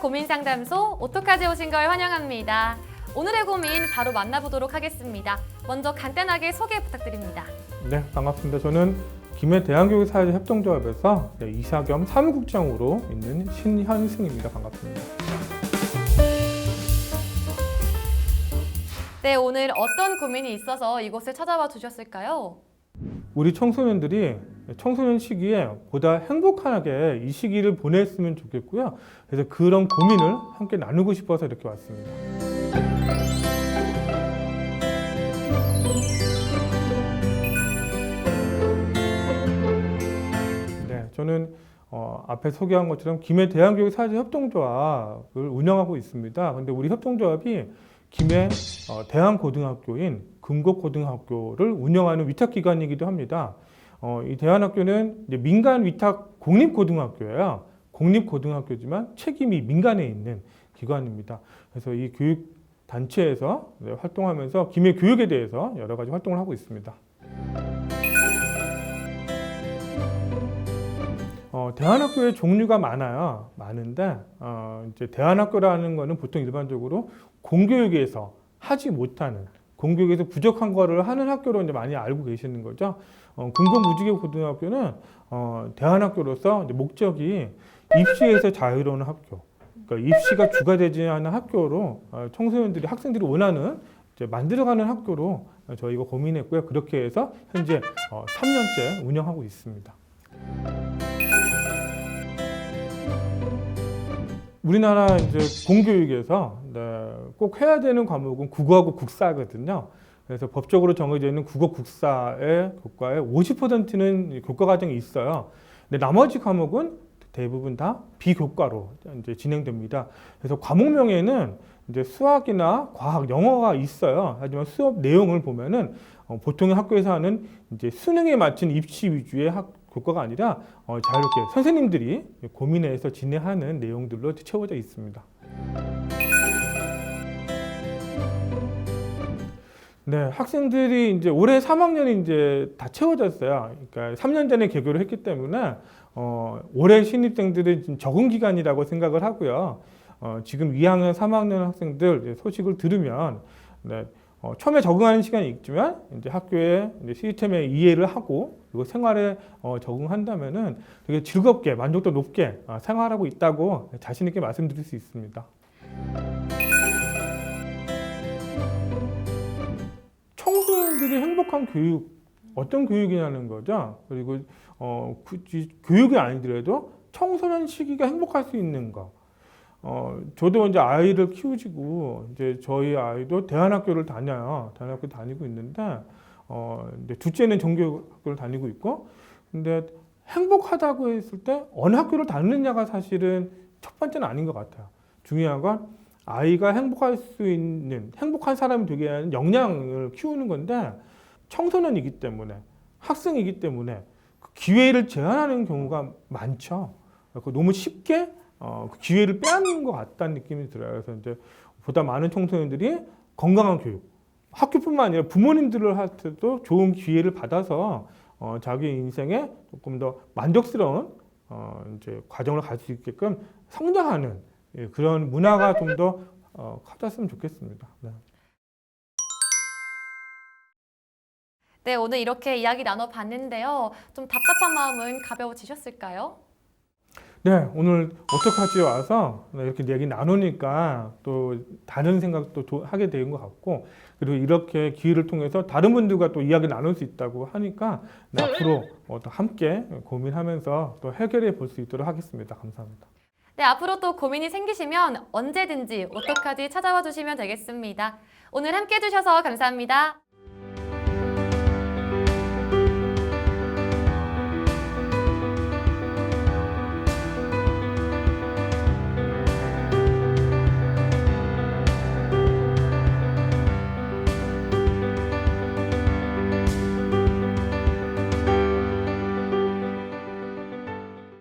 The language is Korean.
고민 상담소 오토카즈에 오신 걸 환영합니다. 오늘의 고민 바로 만나보도록 하겠습니다. 먼저 간단하게 소개 부탁드립니다. 네, 반갑습니다. 저는 김해 대한교육사회 협동조합에서 네, 이사 겸 사무국장으로 있는 신현승입니다. 반갑습니다. 네, 오늘 어떤 고민이 있어서 이곳을 찾아와 주셨을까요? 우리 청소년들이 청소년 시기에 보다 행복하게 이 시기를 보냈으면 좋겠고요. 그래서 그런 고민을 함께 나누고 싶어서 이렇게 왔습니다. 네, 저는 어, 앞에 소개한 것처럼 김해 대한교육사회협동조합을 운영하고 있습니다. 근데 우리 협동조합이 김해 어, 대한고등학교인 금곡고등학교를 운영하는 위탁기관이기도 합니다. 어, 이 대한학교는 이제 민간 위탁 공립고등학교예요. 공립고등학교지만 책임이 민간에 있는 기관입니다. 그래서 이 교육 단체에서 네, 활동하면서 김해 교육에 대해서 여러 가지 활동을 하고 있습니다. 어, 대안학교의 종류가 많아요. 많은데 어, 이제 대안학교라는 거는 보통 일반적으로 공교육에서 하지 못하는 공교육에서 부족한 거를 하는 학교로 이제 많이 알고 계시는 거죠. 어, 군공무지개 고등학교는 어, 대안학교로서 목적이 입시에서 자유로운 학교, 그러니까 입시가 주가 되지 않는 학교로 어, 청소년들이 학생들이 원하는 만들어가는 학교로 저희가 고민했고요. 그렇게 해서 현재 어, 3년째 운영하고 있습니다. 우리나라 이제 공교육에서 네, 꼭 해야 되는 과목은 국어하고 국사거든요. 그래서 법적으로 정해져 있는 국어 국사의 교과의 50%는 교과 과정이 있어요. 근데 나머지 과목은 대부분 다 비교과로 이제 진행됩니다. 그래서 과목명에는 이제 수학이나 과학, 영어가 있어요. 하지만 수업 내용을 보면은 어, 보통 학교에서 하는 이제 수능에 맞춘 입시 위주의 학, 교과가 아니라 어, 자유롭게 선생님들이 고민해서 진행하는 내용들로 채워져 있습니다. 네, 학생들이 이제 올해 3학년이 이제 다 채워졌어요. 그러니까 3년 전에 개교를 했기 때문에 어, 올해 신입생들은 지금 적응 기간이라고 생각을 하고요. 어, 지금 2학년, 3학년 학생들 소식을 들으면 네, 어, 처음에 적응하는 시간이 있지만 이제 학교의 이제 시스템에 이해를 하고 그리고 생활에 어, 적응한다면은 되게 즐겁게 만족도 높게 어, 생활하고 있다고 자신 있게 말씀드릴 수 있습니다. 청소년들이 행복한 교육 어떤 교육이냐는 거죠. 그리고 어, 굳이 교육이 아니더라도 청소년 시기가 행복할 수 있는 거. 어, 저도 이제 아이를 키우지고 이제 저희 아이도 대안학교를 다녀요. 대안학교 다니고 있는데 어, 이제 둘째는 정규학교를 다니고 있고 근데 행복하다고 했을 때 어느 학교를 다니느냐가 사실은 첫 번째는 아닌 것 같아요. 중요한 건 아이가 행복할 수 있는 행복한 사람이 되게 하는 역량을 키우는 건데 청소년이기 때문에 학생이기 때문에 그 기회를 제한하는 경우가 많죠. 그 너무 쉽게 어, 그 기회를 빼앗는 것 같다는 느낌이 들어요. 그래서 이제 보다 많은 청소년들이 건강한 교육, 학교뿐만 아니라 때도 좋은 기회를 받아서 어, 자기 인생에 조금 더 만족스러운 어, 이제 과정을 갈 수 있게끔 성장하는 예, 그런 문화가 좀더 어, 커졌으면 좋겠습니다. 네. 네, 오늘 이렇게 이야기 나눠봤는데요. 좀 답답한 마음은 가벼워지셨을까요? 네, 오늘 어떡하지 와서 네, 이렇게 얘기 나누니까 또 다른 생각도 도- 하게 된 것 같고 그리고 이렇게 기회를 통해서 다른 분들과 또 이야기 나눌 수 있다고 하니까 네, 앞으로 어, 또 함께 고민하면서 또 해결해 볼 수 있도록 하겠습니다. 감사합니다. 네, 앞으로 또 고민이 생기시면 언제든지 오토카즈 찾아와 주시면 되겠습니다. 오늘 함께 해주셔서 감사합니다.